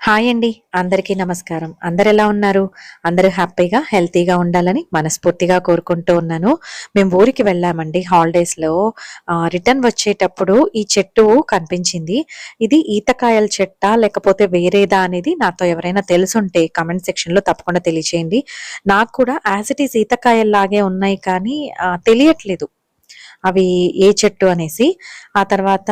Hi అండి. అందరికీ నమస్కారం. అందరు ఎలా ఉన్నారు? అందరూ హ్యాపీగా హెల్తీగా ఉండాలని మనస్ఫూర్తిగా కోరుకుంటూ ఉన్నాను. మేము ఊరికి వెళ్ళామండి. హాలిడేస్లో రిటర్న్ వచ్చేటప్పుడు ఈ చెట్టు కనిపించింది. ఇది ఈతకాయల చెట్ట లేకపోతే వేరేదా అనేది నాతో ఎవరైనా తెలుసుంటే కమెంట్ సెక్షన్లో తప్పకుండా తెలియచేయండి. నాకు కూడా యాజ్ ఇట్ ఈస్ ఈతకాయల్లాగే ఉన్నాయి కానీ తెలియట్లేదు. అవి ఏ చెట్టు అనేసి. ఆ తర్వాత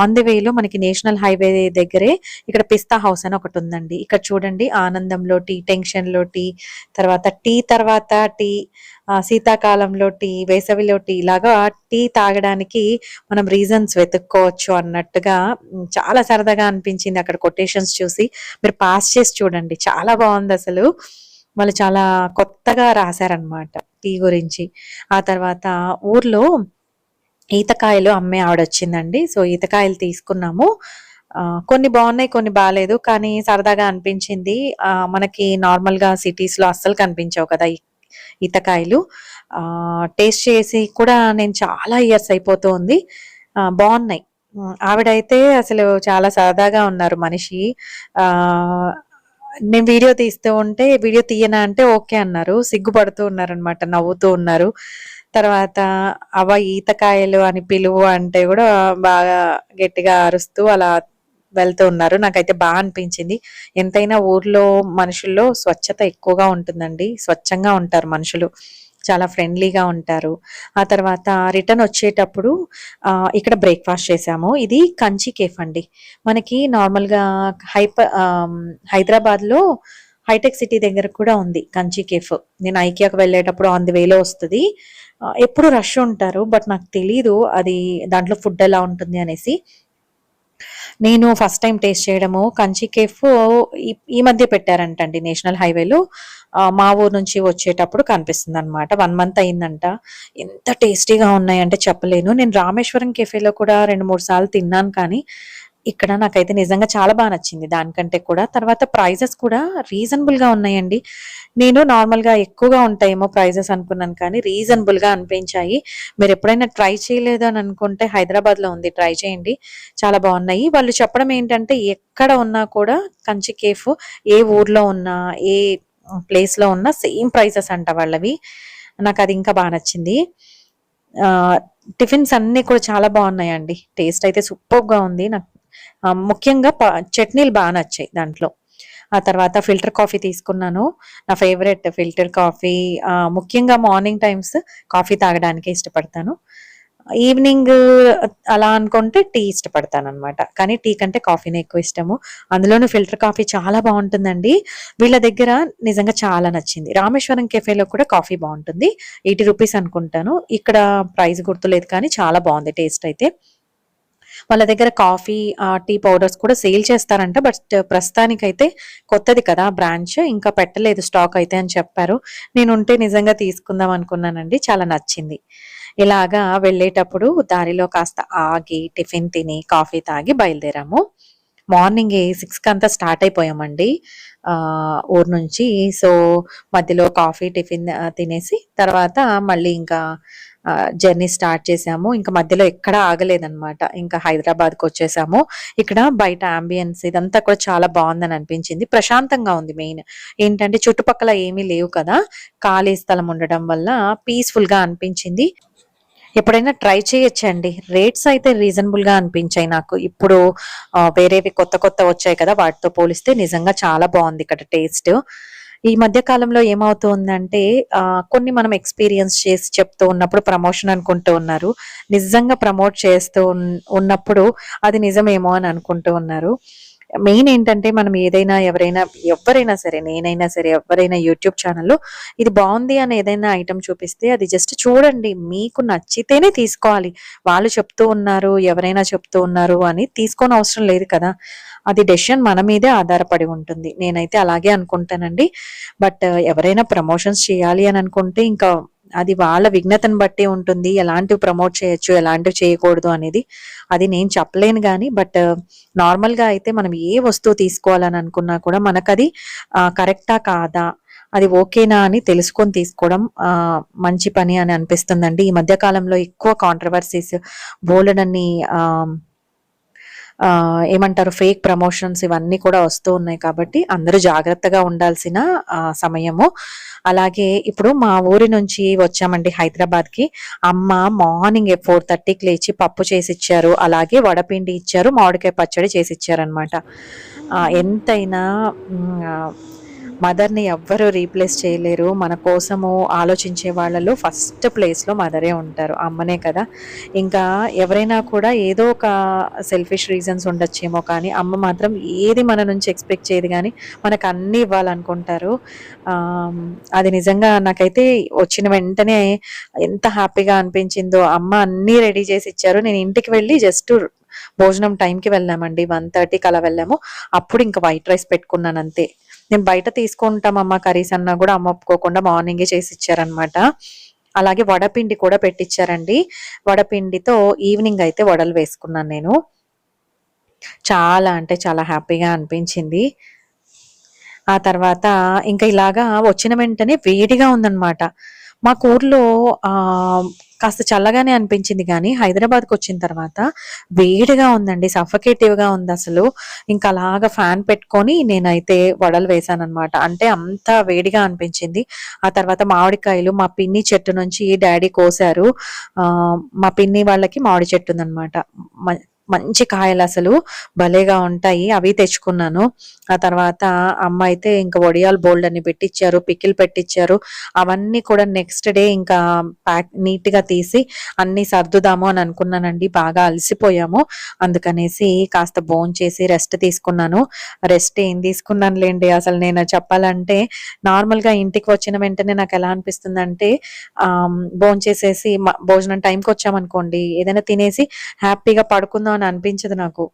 ఆన్ ది వేలో మనకి నేషనల్ హైవే దగ్గరే ఇక్కడ పిస్తా హౌస్ అని ఒకటి ఉందండి. ఇక్కడ చూడండి ఆనందంలో టీ టెన్షన్లో టీ తర్వాత టీ తర్వాత టీ శీతాకాలంలో టీ వేసవిలో టీ ఇలాగా టీ తాగడానికి మనం రీజన్స్ వెతుక్కోవచ్చు అన్నట్టుగా చాలా సరదాగా అనిపించింది అక్కడ కొటేషన్స్ చూసి. మీరు పాస్ చేసి చూడండి చాలా బాగుంది అసలు. వాళ్ళు చాలా కొత్తగా రాశారనమాట టీ గురించి. ఆ తర్వాత ఊర్లో ఈతకాయలు అమ్మే ఆవిడ వచ్చిందండి సో ఈతకాయలు తీసుకున్నాము. కొన్ని బాగున్నాయి కొన్ని బాగాలేదు కానీ సరదాగా అనిపించింది. మనకి నార్మల్గా సిటీస్లో అస్సలు కనిపించవు కదా ఈ ఈతకాయలు. టేస్ట్ చేసి కూడా నేను చాలా ఇయర్స్ అయిపోతుంది. బాగున్నాయి. ఆవిడైతే అసలు చాలా సరదాగా ఉన్నారు మనిషి. నేను వీడియో తీస్తూ ఉంటే వీడియో తీయనా అంటే ఓకే అన్నారు. సిగ్గుపడుతూ ఉన్నారనమాట నవ్వుతూ ఉన్నారు. తర్వాత అవ ఈతకాయలు అని పిలువు అంటే కూడా బాగా గట్టిగా అరుస్తూ అలా వెళ్తూ ఉన్నారు. నాకైతే బాగా అనిపించింది. ఎంతైనా ఊర్లో మనుషుల్లో స్వచ్ఛత ఎక్కువగా ఉంటుందండి. స్వచ్ఛంగా ఉంటారు మనుషులు. చాలా ఫ్రెండ్లీగా ఉంటారు. ఆ తర్వాత రిటర్న్ వచ్చేటప్పుడు ఇక్కడ బ్రేక్ఫాస్ట్ చేసాము ఇది కంచి కేఫ్ అండి. మనకి నార్మల్గా హైప హైదరాబాద్లో హైటెక్ సిటీ దగ్గర కూడా ఉంది కంచి కేఫ్. నేను ఐకియాకు వెళ్ళేటప్పుడు ఆన్ ది వేలో వస్తుంది. ఎప్పుడు రష్ ఉంటారు బట్ నాకు తెలీదు అది దాంట్లో ఫుడ్ ఎలా ఉంటుంది అనేసి. నేను ఫస్ట్ టైం టేస్ట్ చేయడము కంచి కేఫ్ ఈ ఈ మధ్య పెట్టారంటండి నేషనల్ హైవేలో. మా ఊరు నుంచి వచ్చేటప్పుడు కనిపిస్తుంది అనమాట వన్ మంత్ అయిందంట. ఎంత టేస్టీగా ఉన్నాయంటే చెప్పలేను. నేను రామేశ్వరం కెఫేలో కూడా రెండు మూడు సార్లు తిన్నాను కానీ ఇక్కడ నాకైతే నిజంగా చాలా బాగా నచ్చింది దానికంటే కూడా. తర్వాత ప్రైజెస్ కూడా రీజనబుల్గా ఉన్నాయండి. నేను నార్మల్గా ఎక్కువగా ఉంటాయేమో ప్రైజెస్ అనుకున్నాను కానీ రీజనబుల్గా అనిపించాయి. మీరు ఎప్పుడైనా ట్రై చేయలేదు అని అనుకుంటే హైదరాబాద్లో ఉంది. ట్రై చేయండి. చాలా బాగున్నాయి. వాళ్ళు చెప్పడం ఏంటంటే ఎక్కడ ఉన్నా కూడా కంచి కేఫ్ ఏ ఊర్లో ఉన్నా ఏ ప్లేస్లో ఉన్నా సేమ్ ప్రైసెస్ అంట వాళ్ళవి. నాకు అది ఇంకా బాగా నచ్చింది. టిఫిన్స్ అన్నీ కూడా చాలా బాగున్నాయండి. టేస్ట్ అయితే సూపర్గా ఉంది. నాకు ముఖ్యంగా చట్నీలు బాగా నచ్చాయి దాంట్లో. ఆ తర్వాత ఫిల్టర్ కాఫీ తీసుకున్నాను. నా ఫేవరెట్ ఫిల్టర్ కాఫీ ముఖ్యంగా మార్నింగ్ టైమ్స్ కాఫీ తాగడానికి ఇష్టపడతాను. ఈవినింగ్ అలా అనుకుంటే టీ ఇష్టపడతాను అనమాట కానీ టీ కంటే కాఫీనే ఎక్కువ ఇష్టము. అందులోనూ ఫిల్టర్ కాఫీ చాలా బాగుంటుందండి. వీళ్ళ దగ్గర నిజంగా చాలా నచ్చింది. రామేశ్వరం కెఫేలో కూడా కాఫీ బాగుంటుంది. ఎయిటీ రూపీస్ అనుకుంటాను. ఇక్కడ ప్రైస్ గుర్తులేదు కానీ చాలా బాగుంది టేస్ట్ అయితే. వాళ్ళ దగ్గర కాఫీ ఆ, టీ పౌడర్స్ కూడా సేల్ చేస్తారంట. బట్ ప్రస్తుతానికైతే కొత్తది కదా బ్రాంచ్. ఇంకా పెట్టలేదు స్టాక్ అయితే అని చెప్పారు. నేను ఉంటే నిజంగా తీసుకుందాం అనుకున్నానండి. చాలా నచ్చింది. ఇలాగా వెళ్ళేటప్పుడు దారిలో కాస్త ఆగి టిఫిన్ తిని కాఫీ తాగి బయలుదేరాము. మార్నింగ్ సిక్స్కి అంతా స్టార్ట్ అయిపోయామండి. ఊరు నుంచి. సో మధ్యలో కాఫీ టిఫిన్ తినేసి తర్వాత మళ్ళీ ఇంకా జర్నీ స్టార్ట్ చేసాము ఇంకా మధ్యలో ఎక్కడ ఆగలేదన్నమాట. ఇంకా హైదరాబాద్కి వచ్చేసాము. ఇక్కడ బయట అంబియన్స్ ఇదంతా కూడా చాలా బాగుందని అనిపించింది. ప్రశాంతంగా ఉంది మెయిన్. ఏంటంటే చుట్టుపక్కల ఏమీ లేవు కదా. ఖాళీ స్థలం ఉండడం వల్ల పీస్ఫుల్గా అనిపించింది. ఎప్పుడైనా ట్రై చేయొచ్చండి. రేట్స్ అయితే రీజనబుల్గా అనిపించాయి నాకు. ఇప్పుడు వేరేవి కొత్త కొత్త వచ్చాయి కదా. వాటితో పోలిస్తే నిజంగా చాలా బాగుంది ఇక్కడ టేస్ట్. ఈ మధ్య కాలంలో ఏమవుతుందంటే కొన్ని మనం ఎక్స్పీరియన్స్ చేసి చెప్తూ ఉన్నప్పుడు ప్రమోషన్ అనుకుంటూ ఉన్నారు. నిజంగా ప్రమోట్ చేస్తూ ఉన్నప్పుడు అది నిజమేమో అని అనుకుంటూ ఉన్నారు. మెయిన్ ఏంటంటే మనం ఏదైనా ఎవరైనా ఎవరైనా సరే నేనైనా సరే ఎవరైనా యూట్యూబ్ ఛానల్లో ఇది బాగుంది అని ఏదైనా ఐటమ్ చూపిస్తే అది జస్ట్ చూడండి మీకు నచ్చితేనే తీసుకోవాలి. వాళ్ళు చెప్తూ ఉన్నారు ఎవరైనా చెప్తూ ఉన్నారు అని తీసుకోని అవసరం లేదు కదా. అది డెసిషన్ మన మీదే ఆధారపడి ఉంటుంది. నేనైతే అలాగే అనుకుంటానండి. బట్ ఎవరైనా ప్రమోషన్స్ చేయాలి అని అనుకుంటే ఇంకా అది వాళ్ళ విఘ్నతను బట్టి ఉంటుంది. ఎలాంటివి ప్రమోట్ చేయొచ్చు ఎలాంటివి చేయకూడదు అనేది అది నేను చెప్పలేను కానీ బట్ నార్మల్గా అయితే మనం ఏ వస్తువు తీసుకోవాలని అనుకున్నా కూడా మనకు అది కరెక్టా కాదా అది ఓకేనా అని తెలుసుకొని తీసుకోవడం మంచి పని అని అనిపిస్తుందండి. ఈ మధ్యకాలంలో ఎక్కువ కాంట్రవర్సీస్ బోలెడన్ని ఏమంటారు ఫేక్ ప్రమోషన్స్ ఇవన్నీ కూడా వస్తూ ఉన్నాయి కాబట్టి అందరూ జాగ్రత్తగా ఉండాల్సిన సమయము. అలాగే ఇప్పుడు మా ఊరి నుంచి వచ్చామండి హైదరాబాద్‌కి. అమ్మ మార్నింగే 4:30కి లేచి పప్పు చేసిచ్చారు. అలాగే వడపిండి ఇచ్చారు. మామిడికాయ పచ్చడి చేసిచ్చారనమాట. ఆహ్, ఎంతైనా మదర్‌ని ఎవ్వరూ రీప్లేస్ చేయలేరు. మన కోసము ఆలోచించే వాళ్ళలో ఫస్ట్ ప్లేస్‌లో మదరే ఉంటారు. అమ్మనే కదా! ఇంకా ఎవరైనా కూడా ఏదో ఒక సెల్ఫిష్ రీజన్స్ ఉండొచ్చేమో కానీ, అమ్మ మాత్రం ఏది మన నుంచి ఎక్స్‌పెక్ట్ చేయదు కానీ మనకు అన్నీ ఇవ్వాలనుకుంటారు. అది నిజంగా నాకైతే వచ్చిన వెంటనే ఎంత హ్యాపీగా అనిపించిందో. అమ్మ అన్నీ రెడీ చేసి ఇచ్చారు. నేను ఇంటికి వెళ్ళి జస్ట్ భోజనం టైంకి వెళ్ళామండి. 1:30కి అలా వెళ్ళాము. అప్పుడు ఇంకా వైట్ రైస్ పెట్టుకున్నాను అంతే. నేను బయట తీసుకుంటామమ్మ కర్రీస్ అన్నా కూడా అమ్మ ఒప్పుకోకుండా మార్నింగే చేసిచ్చారనమాట. అలాగే వడపిండి కూడా పెట్టిచ్చారండి. వడపిండితో ఈవినింగ్ అయితే వడలు వేసుకున్నాను నేను. చాలా అంటే చాలా హ్యాపీగా అనిపించింది. ఆ తర్వాత ఇంకా ఇలాగా వచ్చిన వెంటనే వేడిగా ఉందనమాట. మాకు ఊర్లో కాస్త చల్లగానే అనిపించింది కానీ హైదరాబాద్కి వచ్చిన తర్వాత వేడిగా ఉందండి. సఫకేటివ్‌గా ఉంది అసలు ఇంకా అలాగా ఫ్యాన్ పెట్టుకొని నేనైతే వడలు వేశాననమాట. అంటే అంత వేడిగా అనిపించింది. ఆ తర్వాత మామిడికాయలు మా పిన్ని చెట్టు నుంచి డాడీ కోసారు. మా పిన్ని వాళ్ళకి మామిడి చెట్టు ఉందనమాట. మంచి కాయలు అసలు భలేగా ఉంటాయి. అవి తెచ్చుకున్నాను. ఆ తర్వాత అమ్మ అయితే ఇంక వడియాలు అని పెట్టించారు పికిల్ పెట్టిచ్చారు. అవన్నీ కూడా నెక్స్ట్ డే ఇంకా ప్యాక్ నీట్‌గా తీసి అన్ని సర్దుదాము అని అనుకున్నానండి. బాగా అలసిపోయాము. అందుకనేసి కాస్త భోంచేసి రెస్ట్ తీసుకున్నాను. రెస్ట్ ఏం తీసుకున్నాను లేండి అసలు నేను చెప్పాలంటే నార్మల్‌గా ఇంటికి వచ్చిన వెంటనే నాకు ఎలా అనిపిస్తుంది అంటే భోంచేసేసి చేసేసి భోజనం టైంకొచ్చామనుకోండి, ఏదైనా తినేసి హ్యాపీగా పడుకుందాం అని అనిపించదు నాకు.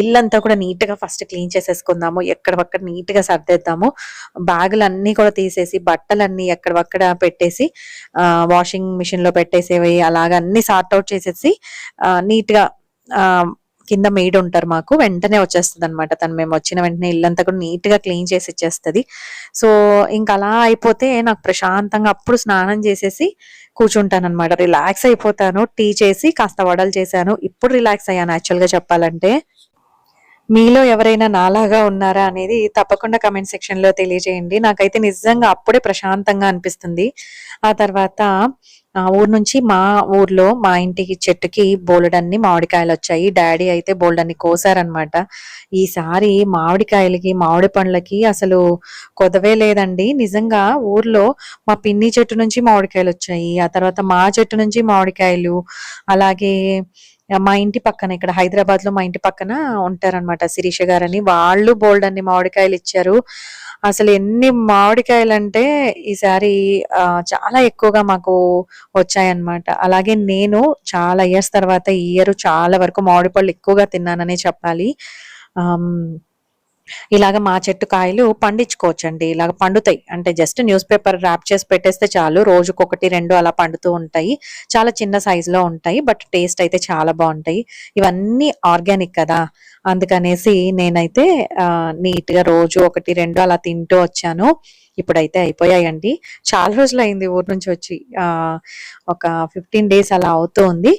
ఇల్లంతా కూడా నీట్‌గా ఫస్ట్ క్లీన్ చేసేసుకుందాము. ఎక్కడవక్కడ నీట్‌గా సర్దేద్దాము. బ్యాగులన్నీ కూడా తీసేసి, బట్టలన్నీ ఎక్కడవక్కడ పెట్టేసి వాషింగ్ మిషన్‌లో పెట్టేసేవి అలాగా అన్నీ సార్ట్ చేసేసి నీట్‌గా కింద మేడ్ ఉంటారు మాకు. వెంటనే వచ్చేస్తుంది అనమాట తను మేము వచ్చిన వెంటనే ఇల్లంతా కూడా నీట్‌గా క్లీన్ చేసి ఇచ్చేస్తుంది సో, ఇంకా అలా అయిపోతే నాకు ప్రశాంతంగా అప్పుడు స్నానం చేసేసి కూర్చుంటాననమాట. రిలాక్స్ అయిపోతాను. టీ చేసి కాస్త వడలు చేశాను. ఇప్పుడు రిలాక్స్ అయ్యాను యాక్చువల్‌గా చెప్పాలంటే. మీలో ఎవరైనా నాలాగా ఉన్నారా అనేది తప్పకుండా కమెంట్ సెక్షన్‌లో తెలియజేయండి. నాకైతే నిజంగా అప్పుడే ప్రశాంతంగా అనిపిస్తుంది. ఆ తర్వాత ఆ ఊరు నుంచి మా ఊర్లో మా ఇంటికి చెట్టుకి బోలెడన్ని మామిడికాయలొచ్చాయి. డాడీ అయితే బోలెడన్ని కోసారనమాట. ఈసారి మామిడికాయలకి, మామిడి పండ్లకి అసలు కొదవే లేదండి. నిజంగా ఊర్లో మా పిన్ని చెట్టు నుంచి మామిడికాయలు వచ్చాయి ఆ తర్వాత మా చెట్టు నుంచి మామిడికాయలు, అలాగే మా ఇంటి పక్కన ఇక్కడ హైదరాబాద్లో మా ఇంటి పక్కన ఉంటారనమాట శిరీష గారని. వాళ్ళు బోల్డన్ని మామిడికాయలు ఇచ్చారు అసలు ఎన్ని మామిడికాయలంటే ఈసారి చాలా ఎక్కువగా మాకు వచ్చాయన్నమాట. అలాగే నేను చాలా ఇయర్స్ తర్వాత ఈ ఇయర్ చాలా వరకు మామిడి పళ్ళు ఎక్కువగా తిన్నాననే చెప్పాలి. ఇలాగ మా చెట్టు కాయలు పండించుకోవచ్చండి. ఇలాగ పండుతాయి. అంటే జస్ట్ న్యూస్ పేపర్ ర్యాప్ చేసి పెట్టేస్తే చాలు. రోజుకొకటి, రెండు అలా పండుతూ ఉంటాయి. చాలా చిన్న సైజులో ఉంటాయి. బట్ టేస్ట్ అయితే చాలా బాగుంటాయి ఇవన్నీ ఆర్గానిక్ కదా! అందుకనేసి నేనైతే నీట్‌గా రోజు 1, 2 అలా తింటూ వచ్చాను. ఇప్పుడైతే అయిపోయాయండి. చాలా రోజులు అయింది ఊరు నుంచి వచ్చి. ఒక 15 డేస్ అలా అవుతూ ఉంది.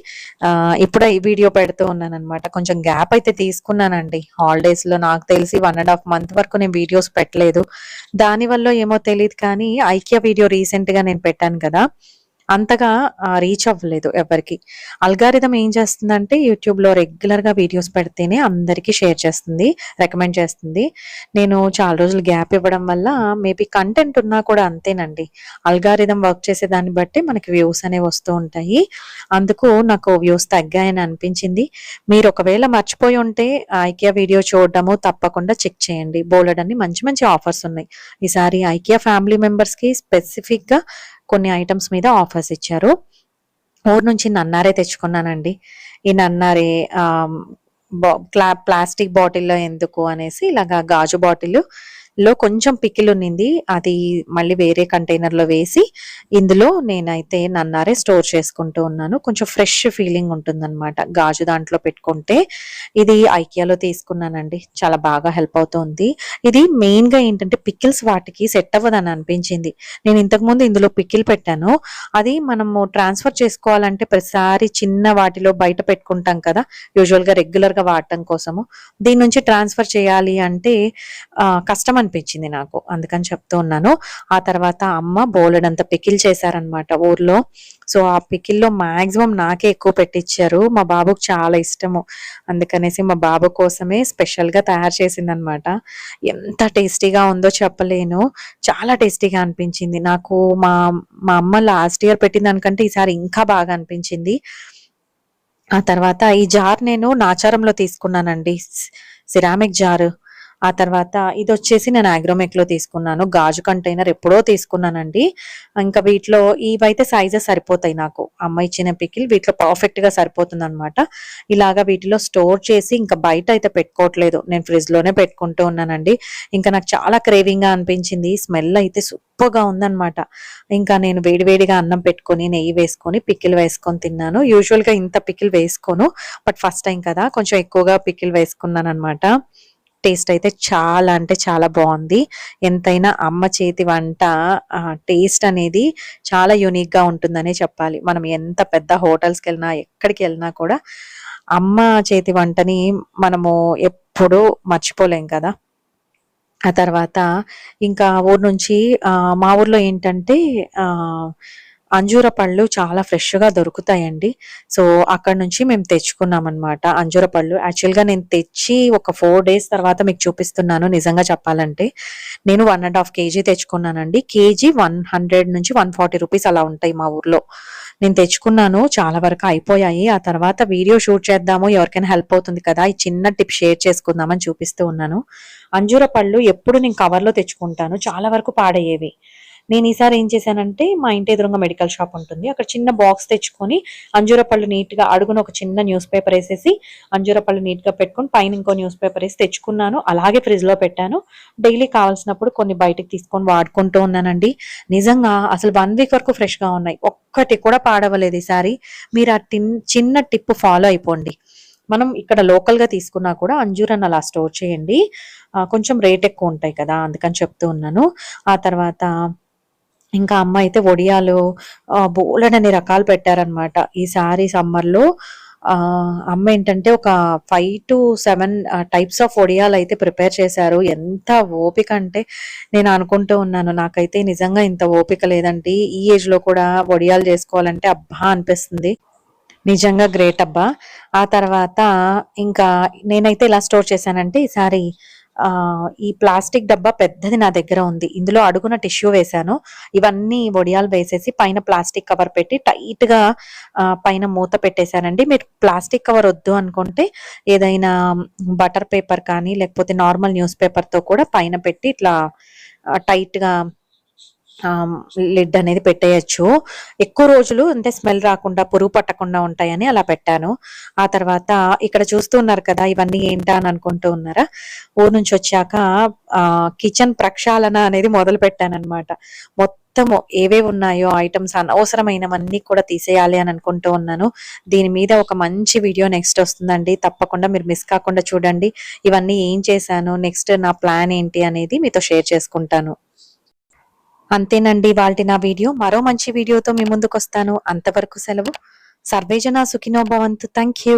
ఇప్పుడే ఈ వీడియో పెడుతూ ఉన్నాను అనమాట కొంచెం గ్యాప్ అయితే తీసుకున్నానండి. హాలిడేస్‌లో నాకు తెలిసి వన్ అండ్ హాఫ్ మంత్ వరకు నేను వీడియోస్ పెట్టలేదు. దానివల్ల ఏమో తెలియదు కానీ ఐక్య వీడియో రీసెంట్‌గా నేను పెట్టాను కదా! అంతగా రీచ్ అవ్వలేదు ఎవరికి అల్గారిథం ఏం చేస్తుందంటే యూట్యూబ్‌లో రెగ్యులర్‌గా వీడియోస్ పెడితేనే అందరికీ షేర్ చేస్తుంది. రికమెండ్ చేస్తుంది. నేను చాలా రోజులు గ్యాప్ ఇవ్వడం వల్ల మేబీ కంటెంట్ ఉన్నా కూడా అంతేనండి. అల్గారిథం వర్క్ చేసే దాన్ని బట్టి మనకి వ్యూస్ అనేవి వస్తూ ఉంటాయి. అందుకు నాకు వ్యూస్ తగ్గాయని అనిపించింది. మీరు ఒకవేళ మర్చిపోయి ఉంటే ఐకియా వీడియో చూడడము తప్పకుండా చెక్ చేయండి. బోలెడన్ని మంచి మంచి ఆఫర్స్ ఉన్నాయి. ఈసారి ఐకియా ఫ్యామిలీ మెంబర్స్‌కి స్పెసిఫిక్‌గా కొన్ని ఐటమ్స్ మీద ఆఫర్స్ ఇచ్చారు. ఊరు నుంచి నన్నారే తెచ్చుకున్నానండి. ఈ నన్నారే ఆహ్, ప్లాస్టిక్ బాటిల్‌లో ఎందుకు అనేసి ఇలాగా గాజు బాటిల్ లో కొంచెం పికిల్ ఉన్నింది. అది మళ్ళీ వేరే కంటైనర్లో వేసి ఇందులో నేనైతే నన్నారే స్టోర్ చేసుకుంటూ ఉన్నాను. కొంచెం ఫ్రెష్ ఫీలింగ్ ఉంటుందన్నమాట. గాజు దాంట్లో పెట్టుకుంటే ఇది ఐకియాలో తీసుకున్నానండి. చాలా బాగా హెల్ప్ అవుతుంది. ఇది మెయిన్గా ఏంటంటే పికిల్స్ వాటికి సెట్ అవ్వదని అనిపించింది. నేను ఇంతకు ముందు ఇందులో పికిల్ పెట్టాను. అది మనము ట్రాన్స్ఫర్ చేసుకోవాలంటే ప్రతిసారి చిన్న వాటిలో బయట పెట్టుకుంటాం కదా. యూజువల్గా రెగ్యులర్గా వాడటం కోసము. దీని నుంచి ట్రాన్స్ఫర్ చేయాలి అంటే కస్టమర్ కష్టం అనిపించింది నాకు. అందుకని చెప్తూ ఉన్నాను. ఆ తర్వాత అమ్మ బోలెడంత పికిల్ చేశారనమాట ఊర్లో. సో ఆ పికిల్లో మాక్సిమం నాకే ఎక్కువ పెట్టించారు మా బాబుకు చాలా ఇష్టము. అందుకనేసి మా బాబు కోసమే స్పెషల్గా తయారు చేసిందనమాట ఎంత టేస్టీగా ఉందో చెప్పలేను. చాలా టేస్టీగా అనిపించింది. నాకు మా మా అమ్మ లాస్ట్ ఇయర్ పెట్టిన దానికంటే ఈసారి ఇంకా బాగా అనిపించింది. ఆ తర్వాత ఈ జార్ నేను నాచారంలో తీసుకున్నానండి. Ceramic jar. ఆ తర్వాత ఇది వచ్చేసి నేను ఆగ్రోమెక్లో తీసుకున్నాను. గాజు కంటైనర్ ఎప్పుడో తీసుకున్నానండి. ఇంకా వీటిలో ఇవైతే సైజెస్ సరిపోతాయి నాకు. అమ్మ ఇచ్చిన పికిల్ వీటిలో పర్ఫెక్ట్గా సరిపోతుంది అనమాట ఇలాగా వీటిలో స్టోర్ చేసి ఇంకా బయట అయితే పెట్టుకోవట్లేదు. నేను ఫ్రిడ్జ్లోనే పెట్టుకుంటూ ఉన్నానండి. ఇంకా నాకు చాలా క్రేవింగ్గా అనిపించింది. స్మెల్ అయితే సూపర్గా ఇంకా నేను వేడివేడిగా అన్నం పెట్టుకొని నెయ్యి వేసుకొని పికిల్ వేసుకొని తిన్నాను. యూజువల్గా ఇంత పికిల్ వేసుకోను. బట్ ఫస్ట్ టైం కదా కొంచెం ఎక్కువగా పికిల్ వేసుకున్నాను అనమాట టేస్ట్ అయితే చాలా అంటే చాలా బాగుంది. ఎంతైనా అమ్మ చేతి వంట టేస్ట్ అనేది చాలా యూనిక్గా ఉంటుందనే చెప్పాలి. మనం ఎంత పెద్ద హోటల్స్కి వెళ్ళినా ఎక్కడికి వెళ్ళినా కూడా అమ్మ చేతి వంటని మనము ఎప్పుడూ మర్చిపోలేం కదా. ఆ తర్వాత ఇంకా ఊరు నుంచి మా ఊర్లో ఏంటంటే అంజూర పళ్ళు చాలా ఫ్రెష్గా దొరుకుతాయండి. సో అక్కడ నుంచి మేము తెచ్చుకున్నాం అనమాట అంజూర పళ్ళు. యాక్చువల్గా నేను తెచ్చి ఒక ఫోర్ డేస్ తర్వాత మీకు చూపిస్తున్నాను నిజంగా చెప్పాలంటే. నేను వన్ అండ్ హాఫ్ కేజీ తెచ్చుకున్నానండి. కేజీ వన్ హండ్రెడ్ నుంచి వన్ ఫార్టీ రూపీస్ అలా ఉంటాయి మా ఊర్లో. నేను తెచ్చుకున్నాను చాలా వరకు అయిపోయాయి. ఆ తర్వాత వీడియో షూట్ చేద్దాము ఎవరికైనా హెల్ప్ అవుతుంది కదా ఈ చిన్న టిప్ షేర్ చేసుకుందామని చూపిస్తూ ఉన్నాను. అంజూర పళ్ళు ఎప్పుడు నేను కవర్లో తెచ్చుకుంటాను చాలా వరకు పాడయ్యేవి. నేను ఈసారి ఏం చేశానంటే మా ఇంటి ఎదురుగా మెడికల్ షాప్ ఉంటుంది. అక్కడ చిన్న బాక్స్ తెచ్చుకొని అంజూర పళ్ళు నీట్గా అడుగున ఒక చిన్న న్యూస్ పేపర్ వేసేసి అంజూర పళ్ళు నీట్గా పెట్టుకొని పైన ఇంకో న్యూస్ పేపర్ వేసి తెచ్చుకున్నాను. అలాగే ఫ్రిడ్జ్లో పెట్టాను. డైలీ కావాల్సినప్పుడు కొన్ని బయటకు తీసుకొని వాడుకుంటూ ఉన్నానండి. నిజంగా అసలు వన్ వీక్ వరకు ఫ్రెష్గా ఉన్నాయి. ఒక్కటి కూడా పాడవలేదు ఈసారి. మీరు ఆ టిన్ చిన్న టిప్ ఫాలో అయిపోండి. మనం ఇక్కడ లోకల్గా తీసుకున్నా కూడా అంజూరాన్ని అలా స్టోర్ చేయండి. కొంచెం రేట్ ఎక్కువ ఉంటాయి కదా అందుకని చెప్తూ ఉన్నాను. ఆ తర్వాత ఇంకా అమ్మ అయితే ఒడియాలు ఆ, బోలెడన్ని రకాలు పెట్టారనమాట ఈసారి సమ్మర్లో ఆ అమ్మ ఏంటంటే ఒక five to seven types of ఒడియాలు అయితే ప్రిపేర్ చేశారు. ఎంత ఓపిక అంటే నేను అనుకుంటూ ఉన్నాను నాకైతే నిజంగా ఇంత ఓపిక లేదండి. ఈ ఏజ్లో కూడా వడియాలు చేసుకోవాలంటే అబ్బా అనిపిస్తుంది. నిజంగా గ్రేట్ అబ్బా. ఆ తర్వాత ఇంకా నేనైతే ఇలా స్టోర్ చేశానంటే ఈసారి ఈ ప్లాస్టిక్ డబ్బా పెద్దది నా దగ్గర ఉంది. ఇందులో అడుగున టిష్యూ వేశాను. ఇవన్నీ వడియాలు వేసేసి పైన ప్లాస్టిక్ కవర్ పెట్టి టైట్గా పైన మూత పెట్టేశానండి. మీరు ప్లాస్టిక్ కవర్ వద్దు అనుకుంటే ఏదైనా బటర్ పేపర్ కానీ లేకపోతే నార్మల్ న్యూస్ పేపర్తో కూడా పైన పెట్టి ఇట్లా టైట్గా లిడ్ అనేది పెట్టేయచ్చు. ఎక్కువ రోజులు అంటే స్మెల్ రాకుండా పురుగు పట్టకుండా ఉంటాయని అలా పెట్టాను. ఆ తర్వాత ఇక్కడ చూస్తున్నారు కదా ఇవన్నీ ఏంటా అని అనుకుంటూ ఉన్నారా? ఊరు నుంచి వచ్చాక ఆ కిచెన్ ప్రక్షాళన అనేది మొదలు పెట్టాను అనమాట మొత్తము ఏవేవి ఉన్నాయో ఐటమ్స్ అనవసరమైనవన్నీ కూడా తీసేయాలి అని అనుకుంటూ ఉన్నాను. దీని మీద ఒక మంచి వీడియో నెక్స్ట్ వస్తుందండి. తప్పకుండా మీరు మిస్ కాకుండా చూడండి. ఇవన్నీ ఏం చేశాను నెక్స్ట్ నా ప్లాన్ ఏంటి అనేది మీతో షేర్ చేసుకుంటాను. అంతేనండి వాళ్ళ నా వీడియో. మరో మంచి వీడియోతో మీ ముందుకు వస్తాను అంతవరకు సెలవు. సర్వేజన సుఖినో భవంతు. Thank you